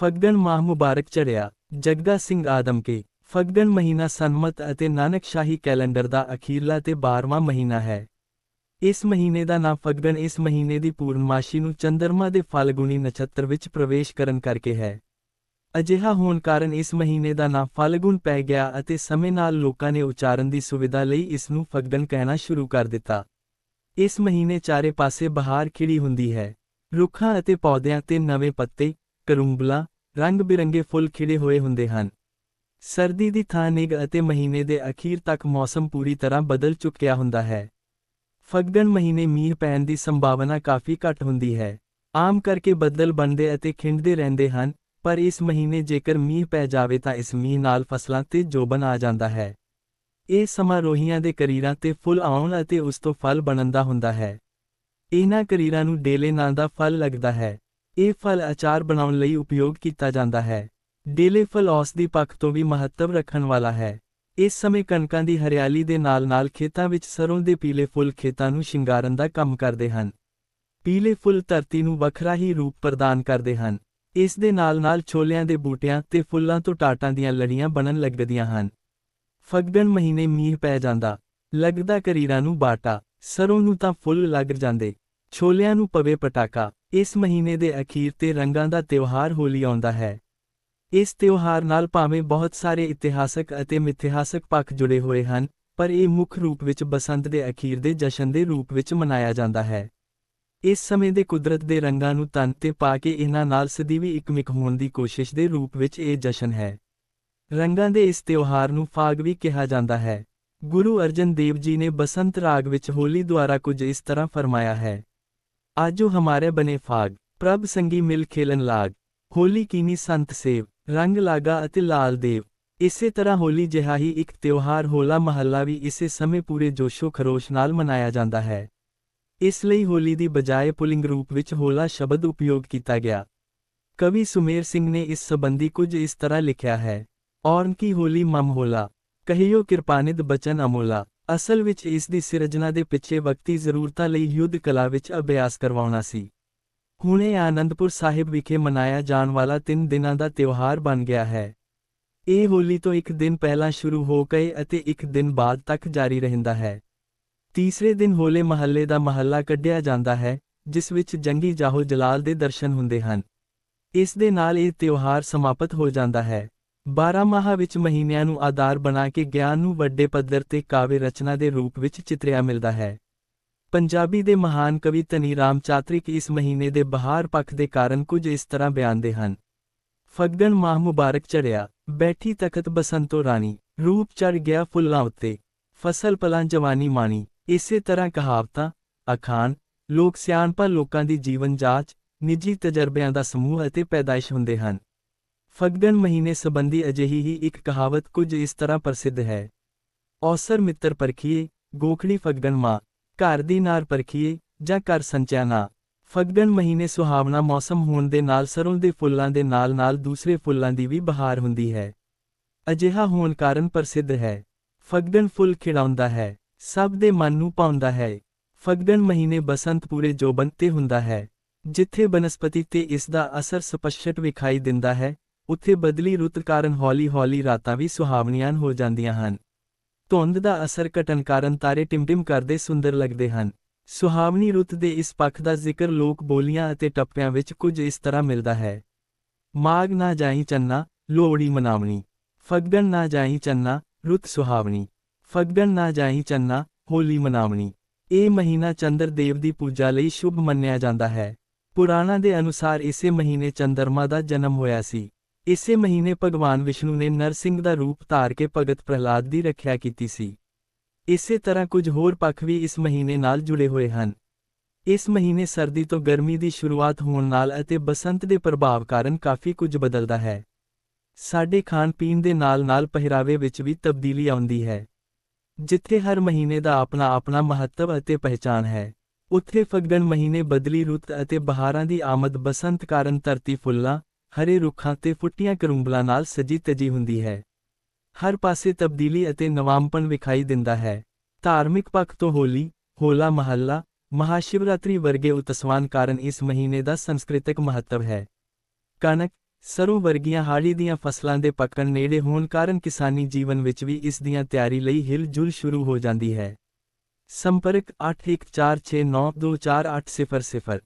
ਫੱਗਣ ਮਾਹ ਮੁਬਾਰਕ ਚੜਿਆ ਜੱਗਾ ਸਿੰਘ ਆਦਮ ਕੇ। ਫੱਗਣ ਮਹੀਨਾ ਸੰਮਤ ਅਤੇ ਨਾਨਕ ਸ਼ਾਹੀ ਕੈਲੰਡਰ ਦਾ ਅਖੀਰਲਾ ਤੇ 12ਵਾਂ ਮਹੀਨਾ ਹੈ। ਇਸ ਮਹੀਨੇ ਦਾ ਨਾਮ ਫੱਗਣ ਇਸ ਮਹੀਨੇ ਦੀ ਪੂਰਨਮਾਸ਼ੀ ਨੂੰ ਚੰਦਰਮਾ ਦੇ ਫਲਗੁਣੀ ਨਛੱਤਰ ਵਿੱਚ ਪ੍ਰਵੇਸ਼ ਕਰਨ ਕਰਕੇ ਹੈ। ਅਜਿਹਾ ਹੋਣ ਕਾਰਨ ਇਸ ਮਹੀਨੇ ਦਾ ਨਾਮ ਫਲਗੁਣ ਪੈ ਗਿਆ ਅਤੇ ਸਮੇਂ ਨਾਲ ਲੋਕਾਂ ਨੇ ਉਚਾਰਨ ਦੀ ਸੁਵਿਧਾ ਲਈ ਇਸ ਨੂੰ ਫੱਗਣ ਕਹਿਣਾ ਸ਼ੁਰੂ ਕਰ ਦਿੱਤਾ। ਇਸ ਮਹੀਨੇ ਚਾਰੇ ਪਾਸੇ ਬਹਾਰ ਖਿੜੀ ਹੁੰਦੀ ਹੈ। ਰੁੱਖਾਂ ਅਤੇ ਪੌਦਿਆਂ ਤੇ ਨਵੇਂ ਪੱਤੇ ਕਰੂੰਬਲਾ ਰੰਗ ਬਿਰੰਗੇ ਫੁੱਲ ਖਿੜੇ ਹੋਏ ਹੁੰਦੇ ਹਨ। ਸਰਦੀ ਦੀ ਥਾਂ ਨਿਗ ਅਤੇ ਮਹੀਨੇ ਦੇ ਅਖੀਰ ਤੱਕ ਮੌਸਮ ਪੂਰੀ ਤਰ੍ਹਾਂ ਬਦਲ ਚੁੱਕਿਆ ਹੁੰਦਾ ਹੈ। ਫੱਗਣ ਮਹੀਨੇ ਮੀਂਹ ਪੈਣ ਦੀ ਸੰਭਾਵਨਾ ਕਾਫੀ ਘੱਟ ਹੁੰਦੀ ਹੈ। ਆਮ ਕਰਕੇ ਬੱਦਲ ਬਣਦੇ ਅਤੇ ਖਿੰਡਦੇ ਰਹਿੰਦੇ ਹਨ, ਪਰ ਇਸ ਮਹੀਨੇ ਜੇਕਰ ਮੀਂਹ ਪੈ ਜਾਵੇ ਤਾਂ ਇਸ ਮੀਂਹ ਨਾਲ ਫਸਲਾਂ ਤੇ ਜੋਬਨ ਆ ਜਾਂਦਾ ਹੈ। ਇਹ ਸਮਾਂ ਰੋਹੀਆਂ ਦੇ ਕਰੀਰਾਂ ਤੇ ਫੁੱਲ ਆਉਣ ਅਤੇ ਉਸ ਤੋਂ ਫਲ ਬਣਨ ਦਾ ਹੁੰਦਾ ਹੈ। ਇਹਨਾਂ ਕਰੀਰਾਂ ਨੂੰ ਡੇਲੇ ਨਾਂ ਦਾ ਫਲ ਲੱਗਦਾ ਹੈ। ਇਹ ਫਲ ਅਚਾਰ ਬਣਾਉਣ ਲਈ ਉਪਯੋਗ ਕੀਤਾ ਜਾਂਦਾ ਹੈ। ਡੇਲੇ ਫਲ ਔਸਦੀ ਪੱਖ ਤੋਂ ਵੀ ਮਹੱਤਵ ਰੱਖਣ ਵਾਲਾ ਹੈ। ਇਸ ਸਮੇਂ ਕਣਕਾਂ ਦੀ ਹਰਿਆਲੀ ਦੇ ਨਾਲ-ਨਾਲ ਖੇਤਾਂ ਵਿੱਚ ਸਰੋਂ ਦੇ ਪੀਲੇ ਫੁੱਲ ਖੇਤਾਂ ਨੂੰ ਸ਼ਿੰਗਾਰਨ ਦਾ ਕੰਮ ਕਰਦੇ ਹਨ। ਪੀਲੇ ਫੁੱਲ ਧਰਤੀ ਨੂੰ ਵੱਖਰਾ ਹੀ ਰੂਪ ਪ੍ਰਦਾਨ ਕਰਦੇ ਹਨ। ਇਸ ਦੇ ਨਾਲ-ਨਾਲ ਛੋਲਿਆਂ ਦੇ ਬੂਟਿਆਂ ਤੇ ਫੁੱਲਾਂ ਤੋਂ ਟਾਟਾਂ ਦੀਆਂ ਲੜੀਆਂ ਬਣਨ ਲੱਗਦੀਆਂ ਹਨ। ਫੱਗਣ ਮਹੀਨੇ ਮੀਂਹ ਪੈ ਜਾਂਦਾ। ਲੱਗਦਾ ਕਰੀਰਾਂ ਨੂੰ ਬਾਟਾ। ਸਰੋਂ ਨੂੰ ਤਾਂ ਫੁੱਲ ਲੱਗ ਜਾਂਦੇ। ਛੋਲਿਆਂ ਨੂੰ ਪਵੇ ਪਟਾਕਾ। ਇਸ ਮਹੀਨੇ ਦੇ ਅਖੀਰ ਤੇ ਰੰਗਾਂ ਦਾ ਤਿਉਹਾਰ ਹੋਲੀ ਆਉਂਦਾ ਹੈ। ਇਸ ਤਿਉਹਾਰ ਨਾਲ ਭਾਵੇਂ ਬਹੁਤ ਸਾਰੇ ਇਤਿਹਾਸਕ ਅਤੇ ਮਿਥਿਹਾਸਕ ਪੱਖ ਜੁੜੇ ਹੋਏ ਹਨ, ਪਰ ਇਹ ਮੁੱਖ ਰੂਪ ਵਿੱਚ ਬਸੰਤ ਦੇ ਅਖੀਰ ਦੇ ਜਸ਼ਨ ਦੇ ਰੂਪ ਵਿੱਚ ਮਨਾਇਆ ਜਾਂਦਾ ਹੈ। ਇਸ ਸਮੇਂ ਦੇ ਕੁਦਰਤ ਦੇ ਰੰਗਾਂ ਨੂੰ ਤਨ ਤੇ ਪਾ ਕੇ ਇਹਨਾਂ ਨਾਲ ਸਦੀਵੀ ਇਕਮਿਕ ਹੋਣ ਦੀ ਕੋਸ਼ਿਸ਼ ਦੇ ਰੂਪ ਵਿੱਚ ਇਹ ਜਸ਼ਨ ਹੈ। ਰੰਗਾਂ ਦੇ ਇਸ ਤਿਉਹਾਰ ਨੂੰ ਫਾਗ ਵੀ ਕਿਹਾ ਜਾਂਦਾ ਹੈ। ਗੁਰੂ ਅਰਜਨ ਦੇਵ ਜੀ ਨੇ ਬਸੰਤ ਰਾਗ ਵਿੱਚ ਹੋਲੀ ਦੁਆਰਾ ਕੁਝ ਇਸ ਤਰ੍ਹਾਂ ਫਰਮਾਇਆ ਹੈ। ਆਜੋ ਹਮਾਰੇ ਬਨੇ ਫਾਗ ਪ੍ਰਭ ਸੰਗੀ ਮਿਲ ਖੇਲਨ ਲਾਗ ਹੋਲੀ ਕੀਨੀ ਸੰਤ ਸੇਵ ਰੰਗ ਲਾਗਾ ਅਤੇ ਲਾਲ ਦੇਵ ਇਸੇ ਤਰ੍ਹਾਂ ਹੋਲੀ ਜਿਹਾ ਹੀ ਇੱਕ ਤਿਉਹਾਰ ਹੋਲਾ ਮਹੱਲਾ ਵੀ ਇਸੇ ਸਮੇਂ ਪੂਰੇ ਜੋਸ਼ੋ ਖਰੋਸ਼ ਨਾਲ ਮਨਾਇਆ ਜਾਂਦਾ ਹੈ ਇਸ ਲਈ ਹੋਲੀ ਦੀ ਬਜਾਏ ਪੁਲਿੰਗ ਰੂਪ ਵਿੱਚ ਹੋਲਾ ਸ਼ਬਦ ਉਪਯੋਗ ਕੀਤਾ ਗਿਆ ਕਵੀ ਸੁਮੇਰ ਸਿੰਘ ਨੇ ਇਸ ਸੰਬੰਧੀ ਕੁਝ ਇਸ ਤਰ੍ਹਾਂ ਲਿਖਿਆ ਹੈ ਔਰਨ ਕੀ ਹੋਲੀ ਮਮ ਹੋਲਾ ਕਹਿਓ ਕਿਰਪਾਨਿਦ ਬਚਨ ਅਮੋਲਾ ਅਸਲ ਵਿੱਚ ਇਸ ਦੀ ਸਿਰਜਣਾ ਦੇ ਪਿੱਛੇ ਵਕਤੀ ਜ਼ਰੂਰਤਾਂ ਲਈ ਯੁੱਧ ਕਲਾ ਵਿੱਚ ਅਭਿਆਸ ਕਰਵਾਉਣਾ ਸੀ। ਹੁਣ ਇਹ ਆਨੰਦਪੁਰ ਸਾਹਿਬ ਵਿਖੇ ਮਨਾਇਆ ਜਾਣ ਵਾਲਾ ਤਿੰਨ ਦਿਨਾਂ ਦਾ ਤਿਉਹਾਰ ਬਣ ਗਿਆ ਹੈ। ਇਹ ਹੋਲੀ ਤੋਂ ਇੱਕ ਦਿਨ ਪਹਿਲਾਂ ਸ਼ੁਰੂ ਹੋ ਕੇ ਅਤੇ ਇੱਕ ਦਿਨ ਬਾਅਦ ਤੱਕ ਜਾਰੀ ਰਹਿੰਦਾ ਹੈ। ਤੀਸਰੇ ਦਿਨ ਹੋਲੇ ਮਹੱਲੇ ਦਾ ਮਹੱਲਾ ਕੱਢਿਆ ਜਾਂਦਾ ਹੈ, ਜਿਸ ਵਿੱਚ ਜੰਗੀ ਜਾਹੋ ਜਲਾਲ ਦੇ ਦਰਸ਼ਨ ਹੁੰਦੇ ਹਨ। ਇਸ ਦੇ ਨਾਲ ਇਹ ਤਿਉਹਾਰ ਸਮਾਪਤ ਹੋ ਜਾਂਦਾ ਹੈ। 12 ਮਾਹ ਵਿੱਚ ਮਹੀਨਿਆਂ ਨੂੰ ਆਧਾਰ ਬਣਾ ਕੇ ਗਿਆਨ ਨੂੰ ਵੱਡੇ ਪੱਧਰ ਤੇ ਕਾਵਿ ਰਚਨਾ ਦੇ ਰੂਪ ਵਿੱਚ ਚਿਤਰਿਆ ਮਿਲਦਾ ਹੈ। ਪੰਜਾਬੀ ਦੇ ਮਹਾਨ ਕਵੀ ਧਨੀ ਰਾਮ ਚਾਤ੍ਰਿਕ ਇਸ ਮਹੀਨੇ ਦੇ ਬਹਾਰ ਪੱਖ ਦੇ ਕਾਰਨ ਕੁਝ ਇਸ ਤਰ੍ਹਾਂ ਬਿਆਨਦੇ ਹਨ। ਫੱਗਣ ਮਾਹ ਮੁਬਾਰਕ ਚੜਿਆ ਬੈਠੀ ਤਖਤ ਬਸੰਤੋ ਰਾਣੀ, ਰੂਪ ਚੜ ਗਿਆ ਫੁੱਲਾਂ ਉੱਤੇ, ਫਸਲ ਪਲਾਂ ਜਵਾਨੀ ਮਾਣੀ, ਇਸੇ ਤਰ੍ਹਾਂ ਕਹਾਵਤਾਂ, ਅਖਾਣ, ਲੋਕ ਸਿਆਣਪਾ ਲੋਕਾਂ ਦੀ ਜੀਵਨ ਜਾਂਚ, ਨਿੱਜੀ ਤਜਰਬਿਆਂ ਦਾ ਸਮੂਹ ਅਤੇ ਪੈਦਾਇਸ਼ ਹੁੰਦੇ ਹਨ। ਫੱਗਣ ਮਹੀਨੇ ਸੰਬੰਧੀ ਅਜਿਹੀ ਹੀ ਇੱਕ ਕਹਾਵਤ ਕੁਝ ਇਸ ਤਰ੍ਹਾਂ ਪ੍ਰਸਿੱਧ ਹੈ। ਔਸਰ ਮਿੱਤਰ ਪਰਖੀਏ ਗੋਖੜੀ ਫੱਗਣ ਮਾਂ, ਘਰ ਦੀ ਨਾਰ ਪਰਖੀਏ ਜਾਂ ਘਰ ਸੰਚਿਆ ਨਾ। ਫੱਗਣ ਮਹੀਨੇ ਸੁਹਾਵਣਾ ਮੌਸਮ ਹੋਣ ਦੇ ਨਾਲ ਸਰੋਂ ਦੇ ਫੁੱਲਾਂ ਦੇ ਨਾਲ-ਨਾਲ ਦੂਸਰੇ ਫੁੱਲਾਂ ਦੀ ਵੀ ਬਹਾਰ ਹੁੰਦੀ ਹੈ। ਅਜਿਹਾ ਹੋਣ ਕਾਰਨ ਪ੍ਰਸਿੱਧ ਹੈ। ਫੱਗਣ ਫੁੱਲ ਖਿੜਾਉਂਦਾ ਹੈ, ਸਭ ਦੇ ਮਨ ਨੂੰ ਪਾਉਂਦਾ ਹੈ। ਫੱਗਣ ਮਹੀਨੇ ਬਸੰਤ ਪੂਰੇ ਜੋਬਨ ਤੇ ਹੁੰਦਾ ਹੈ, ਜਿੱਥੇ ਬਨਸਪਤੀ ਤੇ ਇਸ ਦਾ ਅਸਰ ਸਪਸ਼ਟ ਵਿਖਾਈ ਦਿੰਦਾ ਹੈ। ਉੱਥੇ ਬਦਲੀ ਰੁੱਤ ਕਾਰਨ ਹੌਲੀ-ਹੌਲੀ ਰਾਤਾਂ ਵੀ ਸੁਹਾਵਣੀਆਂ ਹੋ ਜਾਂਦੀਆਂ ਹਨ। ਧੁੰਦ ਦਾ ਅਸਰ ਘਟਣ ਕਾਰਨ ਤਾਰੇ ਟਿਮਟਿਮ ਕਰਦੇ ਸੁੰਦਰ ਲੱਗਦੇ ਹਨ। ਸੁਹਾਵਣੀ ਰੁੱਤ ਦੇ ਇਸ ਪੱਖ ਦਾ ਜ਼ਿਕਰ ਲੋਕ ਬੋਲੀਆਂ ਅਤੇ ਟੱਪਿਆਂ ਵਿੱਚ ਕੁਝ ਇਸ ਤਰ੍ਹਾਂ ਮਿਲਦਾ ਹੈ। ਮਾਗ ਨਾ ਜਾਈ ਚੰਨਾ, ਲੋਹੜੀ ਮਨਾਵਣੀ। ਫੱਗਣ ਨਾ ਜਾਈ ਚੰਨਾ, ਰੁੱਤ ਸੁਹਾਵਣੀ। ਫੱਗਣ ਨਾ ਜਾਈ ਚੰਨਾ, ਹੋਲੀ ਮਨਾਵਣੀ। ਇਹ ਮਹੀਨਾ ਚੰਦਰ ਦੇਵ ਦੀ ਪੂਜਾ ਲਈ ਸ਼ੁਭ ਮੰਨਿਆ ਜਾਂਦਾ ਹੈ। ਪੁਰਾਣਾ ਦੇ ਅਨੁਸਾਰ ਇਸੇ ਮਹੀਨੇ ਚੰਦਰਮਾ ਦਾ ਜਨਮ ਹੋਇਆ ਸੀ। ਇਸੇ ਮਹੀਨੇ ਭਗਵਾਨ ਵਿਸ਼ਨੂੰ ਨੇ ਨਰਸਿੰਘ ਦਾ ਰੂਪ ਧਾਰ ਕੇ ਭਗਤ ਪ੍ਰਹਲਾਦ ਦੀ ਰੱਖਿਆ ਕੀਤੀ ਸੀ। ਇਸੇ ਤਰ੍ਹਾਂ ਕੁਝ ਹੋਰ ਪੱਖ ਵੀ ਇਸ ਮਹੀਨੇ ਨਾਲ ਜੁੜੇ ਹੋਏ ਹਨ। ਇਸ ਮਹੀਨੇ ਸਰਦੀ ਤੋਂ ਗਰਮੀ ਦੀ ਸ਼ੁਰੂਆਤ ਹੋਣ ਨਾਲ ਅਤੇ ਬਸੰਤ ਦੇ ਪ੍ਰਭਾਵ ਕਾਰਨ ਕਾਫੀ ਕੁਝ ਬਦਲਦਾ ਹੈ। ਸਾਡੇ ਖਾਣ ਪੀਣ ਦੇ ਨਾਲ-ਨਾਲ ਪਹਿਰਾਵੇ ਵਿੱਚ ਵੀ ਤਬਦੀਲੀ ਆਉਂਦੀ ਹੈ। ਜਿੱਥੇ ਹਰ ਮਹੀਨੇ ਦਾ ਆਪਣਾ ਆਪਣਾ ਮਹੱਤਵ ਅਤੇ ਪਹਿਚਾਨ ਹੈ, ਉੱਥੇ ਫਗਣ ਮਹੀਨੇ ਬਦਲੀ ਰੁੱਤ ਅਤੇ ਬਹਾਰਾਂ ਦੀ ਆਮਦ ਬਸੰਤ ਕਾਰਨ ਧਰਤੀ ਫੁੱਲਾਂ ਹਰੇ ਰੁੱਖਾਂ ਤੇ ਫੁੱਟੀਆਂ ਕਰੂੰਬਲਾਂ ਨਾਲ ਸਜੀ ਤਜੀ ਹੁੰਦੀ ਹੈ। ਹਰ ਪਾਸੇ ਤਬਦੀਲੀ ਅਤੇ ਨਵਾਂਪਣ ਵਿਖਾਈ ਦਿੰਦਾ ਹੈ। ਧਾਰਮਿਕ ਪੱਖ ਤੋਂ ਹੋਲੀ, ਹੋਲਾ ਮਹੱਲਾ, ਮਹਾਸ਼ਿਵਰਾਤਰੀ ਵਰਗੇ ਉਤਸਵਾਨ ਕਾਰਨ ਇਸ ਮਹੀਨੇ ਦਾ ਸੰਸਕ੍ਰਿਤਿਕ ਮਹੱਤਵ ਹੈ। ਕਣਕ, ਸਰੋਂ ਵਰਗੀਆਂ ਹਾੜੀ ਦੀਆਂ ਫਸਲਾਂ ਦੇ ਪੱਕਣ ਨੇੜੇ ਹੋਣ ਕਾਰਨ ਕਿਸਾਨੀ ਜੀਵਨ ਵਿੱਚ ਵੀ ਇਸ ਦੀਆਂ ਤਿਆਰੀ ਲਈ ਹਿਲਜੁਲ ਸ਼ੁਰੂ ਹੋ ਜਾਂਦੀ ਹੈ। ਸੰਪਰਕ 8146924800